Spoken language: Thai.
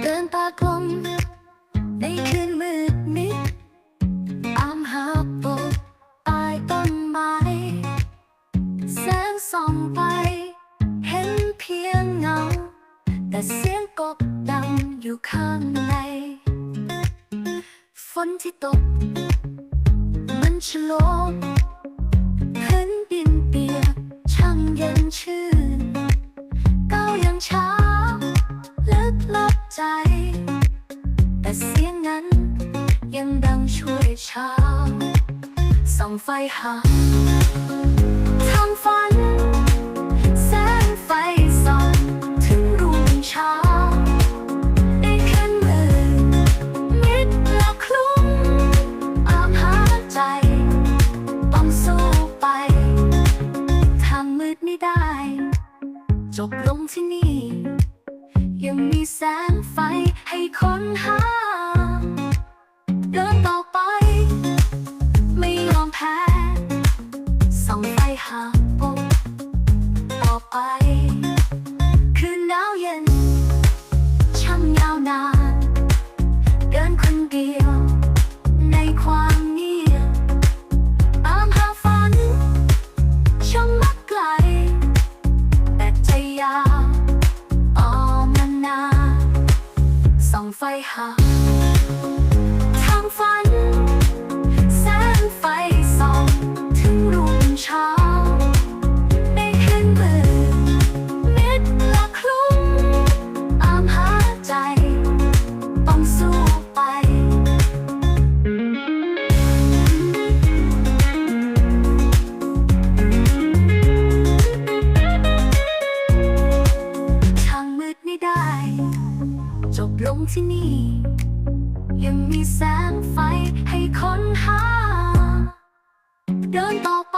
เดินตากลมในคืนมืดมิดตามหาปกใต้ต้นไม้แสงส่องไป เห็นเพียงเงา แต่เสียงกบดังอยู่ข้างใน ฝนที่ตก มันฉโลมพื้นดินเปียกช่างเย็นชื่น ยังดังช่วยเช้าส่องไฟหาทางฝัน แสงไฟส่องถึงรุ่งเช้า ได้ขึ้นมือมิดแล้วคลุ้มตามหาใจต้องสู้ไป ทางมืดไม่ได้ จบลงที่นี่ ยังมีแสงไฟให้ค้นหา ส่ ที่นี่ ยังมีแสงไฟให้ค้นหา เดินต่อไป